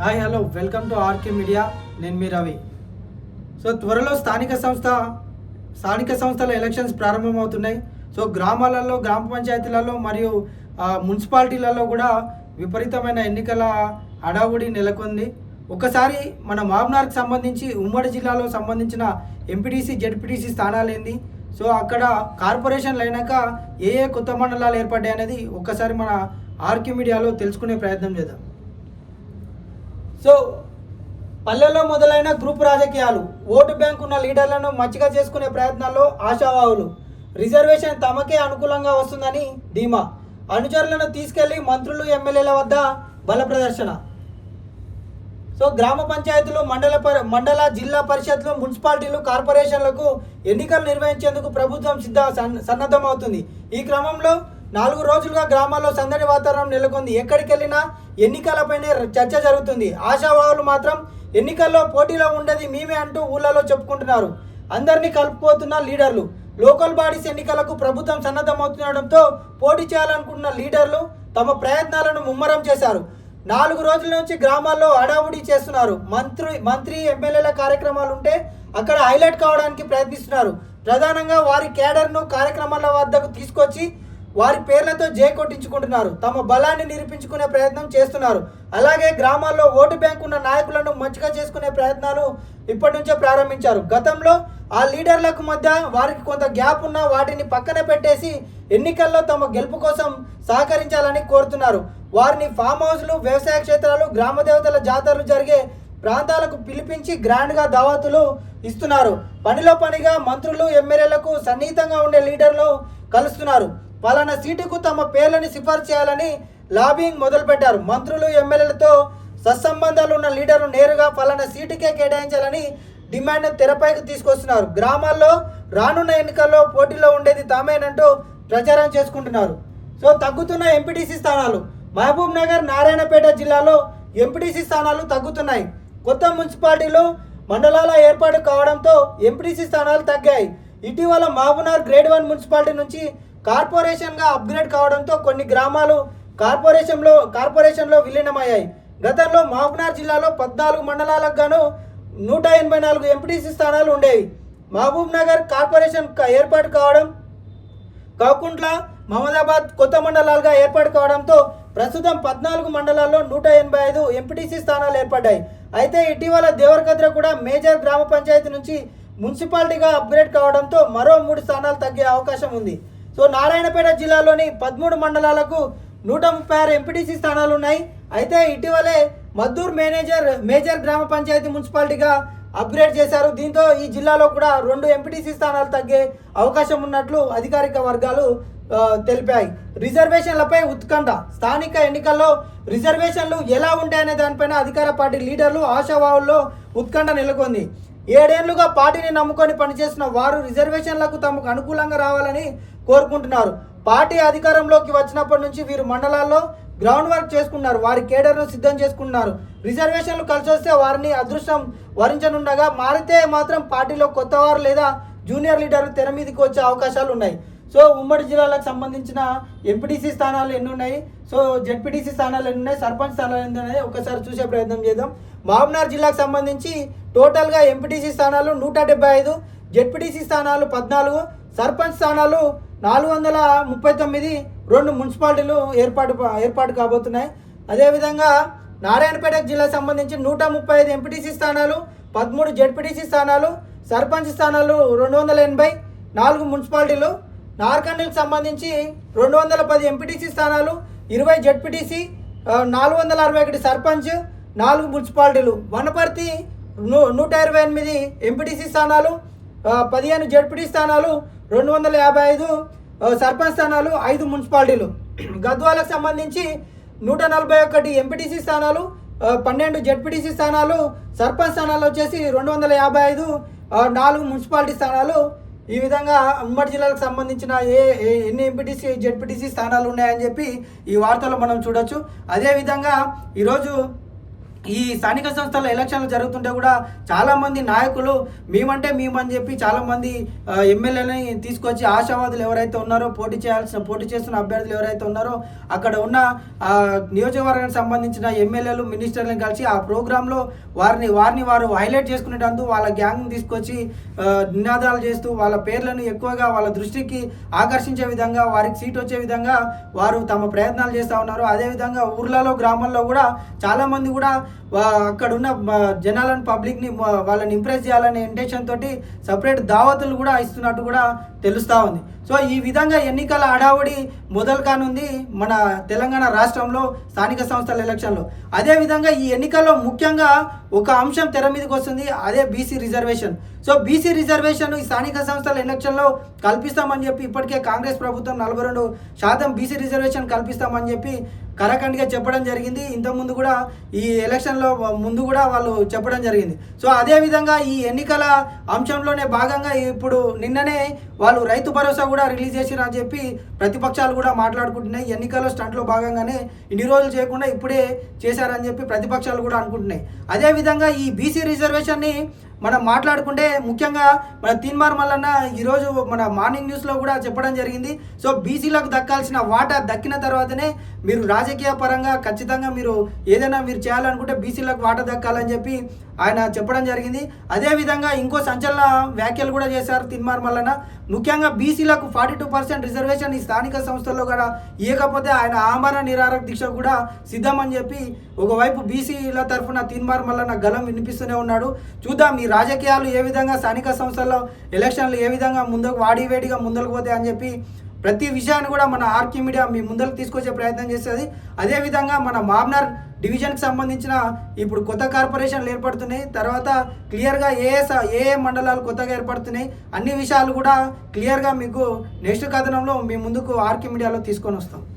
Hi hello welcome to RK media నేను మీ Ravi. So త్వరలో స్థానిక సంస్థ స్థానిక సంస్థల ఎలక్షన్స్ ప్రారంభమవుతున్నాయి. సో గ్రామాలలో గ్రామ పంచాయతీలలో మరియు మున్సిపాలిటీలలో కూడా విపరీతమైన ఎన్నికల హడావుడి నెలకొంది. ఒకసారి మన మామ్నార్కి సంబంధించి ఉమ్మడి జిల్లాలో సంబంధించిన ఎంపీటీసీ జెడ్పీటీసీ స్థానాలు ఏంది? సో అక్కడ కార్పొరేషన్లు అయినాక ఏ ఏ కొత్త మండలాలు ఏర్పడ్డాయి అనేది ఒక్కసారి మన ఆర్కే మీడియాలో తెలుసుకునే ప్రయత్నం చేద్దాం. సో పల్లెల్లో మొదలైన గ్రూప్ రాజకీయాలు ఓటు బ్యాంక్ ఉన్న లీడర్లను మచ్చిగా చేసుకునే ప్రయత్నాల్లో ఆశావాహులు. రిజర్వేషన్ తమకే అనుకూలంగా వస్తుందని ధీమా. అనుచరులను తీసుకెళ్ళి మంత్రులు ఎమ్మెల్యేల వద్ద బల ప్రదర్శన. సో గ్రామ పంచాయతీలు మండల పరి మండల జిల్లా పరిషత్లు మున్సిపాలిటీలు కార్పొరేషన్లకు ఎన్నికలు నిర్వహించేందుకు ప్రభుత్వం సిద్ధ సన్- సన్నద్ధమవుతుంది. ఈ క్రమంలో నాలుగు రోజులుగా గ్రామాల్లో సందడి వాతావరణం నెలకొంది. ఎక్కడికి వెళ్ళినా ఎన్నికలపైనే చర్చ జరుగుతుంది. ఆశావాహులు మాత్రం ఎన్నికల్లో పోటీలో ఉండేది మేమే అంటూ ఊళ్ళలో చెప్పుకుంటున్నారు. అందరినీ కలుపుకోతున్న లీడర్లు లోకల్ బాడీస్ ఎన్నికలకు ప్రభుత్వం సన్నద్ధమవుతుండడంతో పోటీ చేయాలనుకుంటున్న లీడర్లు తమ ప్రయత్నాలను ముమ్మరం చేశారు. నాలుగు రోజుల నుంచి గ్రామాల్లో హడావుడి చేస్తున్నారు. మంత్రి మంత్రి ఎమ్మెల్యేల కార్యక్రమాలు ఉంటే అక్కడ హైలైట్ కావడానికి ప్రయత్నిస్తున్నారు. ప్రధానంగా వారి కేడర్ను కార్యక్రమాల వద్దకు తీసుకొచ్చి వారి పేర్లతో జే కొట్టించుకుంటున్నారు తమ బలాన్ని నిరూపించుకునే ప్రయత్నం చేస్తున్నారు. అలాగే గ్రామాల్లో ఓటు బ్యాంక్ ఉన్న నాయకులను మంచిగా చేసుకునే ప్రయత్నాలు ఇప్పటి నుంచే ప్రారంభించారు. గతంలో ఆ లీడర్లకు మధ్య వారికి కొంత గ్యాప్ ఉన్న వాటిని పక్కన పెట్టేసి ఎన్నికల్లో తమ గెలుపు కోసం సహకరించాలని కోరుతున్నారు. వారిని ఫామ్ హౌస్లు వ్యవసాయ క్షేత్రాలు గ్రామ దేవతల జాతరలు జరిగే ప్రాంతాలకు పిలిపించి గ్రాండ్గా దావతులు ఇస్తున్నారు. పనిలో పనిగా మంత్రులు ఎమ్మెల్యేలకు సన్నిహితంగా ఉండే లీడర్లు కలుస్తున్నారు. పలానా సీటుకు తమ పేర్లని సిఫార్సు చేయాలని లాబింగ్ మొదలుపెట్టారు. మంత్రులు ఎమ్మెల్యేలతో సత్సంబంధాలు ఉన్న లీడర్లు నేరుగా పలానా సీటుకే కేటాయించాలని డిమాండ్ తెరపైకి తీసుకొస్తున్నారు. గ్రామాల్లో రానున్న ఎన్నికల్లో పోటీలో ఉండేది తామేనంటూ ప్రచారం చేసుకుంటున్నారు. సో తగ్గుతున్న ఎంపీటీసీ స్థానాలు. మహబూబ్ నగర్ నారాయణపేట జిల్లాలో ఎంపీటీసీ స్థానాలు తగ్గుతున్నాయి. కొత్త మున్సిపాలిటీలు మండలాల ఏర్పాటు కావడంతో ఎంపీటీసీ స్థానాలు తగ్గాయి. ఇటీవల మహబూబ్నగర్ గ్రేడ్ వన్ మున్సిపాలిటీ నుంచి కార్పొరేషన్గా అప్గ్రేడ్ కావడంతో కొన్ని గ్రామాలు కార్పొరేషన్లో కార్పొరేషన్లో విలీనమయ్యాయి. గతంలో మహబూబ్నగర్ జిల్లాలో పద్నాలుగు మండలాలకు గాను నూట ఎనభై నాలుగు ఎంపీటీసీ స్థానాలు ఉండేవి. మహబూబ్ నగర్ కార్పొరేషన్ ఏర్పాటు కావడం కాకుంట్ల మహమ్మదాబాద్ కొత్త మండలాలుగా ఏర్పాటు కావడంతో ప్రస్తుతం పద్నాలుగు మండలాల్లో నూట ఎనభై ఐదు ఎంపీటీసీ స్థానాలు ఏర్పడ్డాయి. అయితే ఇటీవల దేవరకద్ర కూడా మేజర్ గ్రామ పంచాయతీ నుంచి మున్సిపాలిటీగా అప్గ్రేడ్ కావడంతో మరో మూడు స్థానాలు తగ్గే అవకాశం ఉంది. సో నారాయణపేట జిల్లాలోని పదమూడు మండలాలకు నూట ముప్పై ఆరు ఎంపీటీసీ స్థానాలు ఉన్నాయి. అయితే ఇటీవలే మద్దూర్ మేనేజర్ మేజర్ గ్రామ పంచాయతీ మున్సిపాలిటీగా అప్గ్రేడ్ చేశారు. దీంతో ఈ జిల్లాలో కూడా రెండు ఎంపీటీసీ స్థానాలు తగ్గే అవకాశం ఉన్నట్లు అధికారిక వర్గాలు తెలిపాయి. రిజర్వేషన్లపై ఉత్కంఠ. స్థానిక ఎన్నికల్లో రిజర్వేషన్లు ఎలా ఉంటాయనే దానిపైన అధికార పార్టీ లీడర్లు ఆశావాహుల్లో ఉత్కంఠ నెలకొంది. ఏడేళ్ళుగా పార్టీని నమ్ముకొని పనిచేస్తున్న వారు రిజర్వేషన్లకు తమకు అనుకూలంగా రావాలని కోరుకుంటున్నారు. పార్టీ అధికారంలోకి వచ్చినప్పటి నుంచి వీరు మండలాల్లో గ్రౌండ్ వర్క్ చేసుకున్నారు. వారి కేడర్ను సిద్ధం చేసుకున్నారు. రిజర్వేషన్లు కలిసి వస్తే వారిని అదృష్టం వరించనుండగా మారితే మాత్రం పార్టీలో కొత్త వారు లేదా జూనియర్ లీడర్లు తెర మీదకి వచ్చే అవకాశాలు ఉన్నాయి. సో ఉమ్మడి జిల్లాలకు సంబంధించిన ఎంపీటీసీ స్థానాలు ఎన్ని ఉన్నాయి సో జెడ్పీటీసీ స్థానాలు ఎన్ని ఉన్నాయి సర్పంచ్ స్థానాలు ఎన్ని ఉన్నాయి ఒకసారి చూసే ప్రయత్నం చేద్దాం. మహబూబ్నగర్ జిల్లాకు సంబంధించి టోటల్గా ఎంపీటీసీ స్థానాలు నూట డెబ్బై ఐదు జెడ్పీటీసీ స్థానాలు పద్నాలుగు సర్పంచ్ స్థానాలు నాలుగు వందల ముప్పై తొమ్మిది రెండు మున్సిపాలిటీలు ఏర్పాటు ఏర్పాటు కాబోతున్నాయి. అదేవిధంగా నారాయణపేట జిల్లాకు సంబంధించి నూట ముప్పై ఐదు ఎంపీటీసీ స్థానాలు పదమూడు జెడ్పీటీసీ స్థానాలు సర్పంచ్ స్థానాలు రెండు వందల ఎనభై నాలుగు మున్సిపాలిటీలు నార్కండ్కి సంబంధించి రెండు వందల పది ఎంపీటీసీ స్థానాలు ఇరవై జెడ్పీటీసీ నాలుగు వందల అరవై ఒకటి సర్పంచ్ నాలుగు మున్సిపాలిటీలు. వనపర్తి నూట ఇరవై ఎనిమిది ఎంపీటీసీ స్థానాలు పదిహేను జడ్పీటీ స్థానాలు రెండు వందల యాభై ఐదు సర్పంచ్ స్థానాలు ఐదు మున్సిపాలిటీలు. గద్వాలకు సంబంధించి నూట నలభై ఒకటి ఎంపీటీసీ స్థానాలు పన్నెండు జడ్పీటీసీ స్థానాలు సర్పంచ్ స్థానాలు వచ్చేసి రెండు వందల యాభై ఐదు నాలుగు మున్సిపాలిటీ స్థానాలు. ఈ విధంగా ఉమ్మడి జిల్లాలకు సంబంధించిన ఏ ఏ- ఎన్ని ఎంపీటీసీ జెడ్పీటీసీ స్థానాలు ఉన్నాయని చెప్పి ఈ వార్తలో మనం చూడొచ్చు. అదేవిధంగా ఈరోజు ఈ స్థానిక సంస్థల ఎలక్షన్లు జరుగుతుంటే కూడా చాలామంది నాయకులు మేమంటే మేమని చెప్పి చాలామంది ఎమ్మెల్యేలని తీసుకొచ్చి ఆశావాదులు ఎవరైతే ఉన్నారో పోటీ చేయాల్సిన పోటీ చేస్తున్న అభ్యర్థులు ఎవరైతే ఉన్నారో అక్కడ ఉన్న నియోజకవర్గానికి సంబంధించిన ఎమ్మెల్యేలు మినిస్టర్లను కలిసి ఆ ప్రోగ్రాంలో వారిని వారిని వారు హైలైట్ చేసుకునేటందుకు వాళ్ళ గ్యాంగ్ తీసుకొచ్చి నినాదాలు చేస్తూ వాళ్ళ పేర్లను ఎక్కువగా వాళ్ళ దృష్టికి ఆకర్షించే విధంగా వారికి సీట్ వచ్చే విధంగా వారు తమ ప్రయత్నాలు చేస్తూ ఉన్నారు. అదేవిధంగా ఊర్లలో గ్రామాల్లో కూడా చాలామంది కూడా అక్కడున్న అక్కడ ఉన్న జనాలను పబ్లిక్ని వాళ్ళని ఇంప్రెస్ చేయాలనే ఇంటెన్షన్ తోటి సపరేట్ దావతులు కూడా ఇస్తున్నట్టు కూడా తెలుస్తూ ఉంది. సో ఈ విధంగా ఎన్నికల హడావుడి మొదలు కానుంది మన తెలంగాణ రాష్ట్రంలో స్థానిక సంస్థల ఎలక్షన్లో అదేవిధంగా ఈ ఎన్నికల్లో ముఖ్యంగా ఒక అంశం తెర మీదకి వస్తుంది అదే BC reservation so BC reservation ఈ స్థానిక సంస్థల ఎలక్షన్లో కల్పిస్తామని చెప్పి ఇప్పటికే కాంగ్రెస్ ప్రభుత్వం నలభై రెండు శాతం బీసీ రిజర్వేషన్ కల్పిస్తామని చెప్పి కరకండిగా చెప్పడం జరిగింది. ఇంతకుముందు కూడా ఈ ఎలక్షన్లో ముందు కూడా వాళ్ళు చెప్పడం జరిగింది. సో అదేవిధంగా ఈ ఎన్నికల అంశంలోనే భాగంగా ఇప్పుడు నిన్ననే వాళ్ళు రైతు భరోసా కూడా రిలీజ్ చేసిరని చెప్పి ప్రతిపక్షాలు కూడా మాట్లాడుకుంటున్నాయి. ఎన్నికల స్టంట్లో భాగంగానే ఇన్ని రోజులు చేయకుండా ఇప్పుడే చేశారని చెప్పి ప్రతిపక్షాలు కూడా అనుకుంటున్నాయి. అదేవిధంగా ఈ బీసీ రిజర్వేషన్ని మనం మాట్లాడుకుంటే ముఖ్యంగా మన తీన్మార్ మల్లన్న ఈరోజు మన మార్నింగ్ న్యూస్లో కూడా చెప్పడం జరిగింది. సో బీసీలకు దక్కాల్సిన వాటా దక్కిన తర్వాతనే మీరు రాజకీయ పరంగా ఖచ్చితంగా మీరు ఏదైనా మీరు చేయాలనుకుంటే బీసీలకు వాటా దక్కాలని చెప్పి ఆయన చెప్పడం జరిగింది. అదేవిధంగా ఇంకో సంచలన వ్యాఖ్యలు కూడా చేశారు తిన్మార్ మల్లన్న. ముఖ్యంగా బీసీలకు ఫార్టీ టూ పర్సెంట్ రిజర్వేషన్ ఈ స్థానిక సంస్థల్లో కూడా ఇవ్వకపోతే ఆయన ఆమరణ నిరారక దీక్ష కూడా సిద్ధమని చెప్పి ఒకవైపు బీసీల తరఫున తిన్మార్ మల్లన్న గలం వినిపిస్తూనే ఉన్నాడు. చూద్దాం ఈ రాజకీయాలు ఏ విధంగా స్థానిక సంస్థల్లో ఎలక్షన్లు ఏ విధంగా ముందుకు వాడివేడిగా ముందుకు పోతాయి అని చెప్పి ప్రతి విషయాన్ని కూడా మన ఆర్కే మీడియా మీ ముందరకు తీసుకొచ్చే ప్రయత్నం చేస్తుంది. అదేవిధంగా మన మామ్నర్ డివిజన్కి సంబంధించిన ఇప్పుడు కొత్త కార్పొరేషన్లు ఏర్పడుతున్నాయి. తర్వాత క్లియర్గా ఏ ఏ స- ఏ ఏ మండలాలు కొత్తగా ఏర్పడుతున్నాయి. అన్ని విషయాలు కూడా క్లియర్గా మీకు నెక్స్ట్ కథనంలో మీ ముందుకు ఆర్కే మీడియాలో తీసుకొని వస్తాం.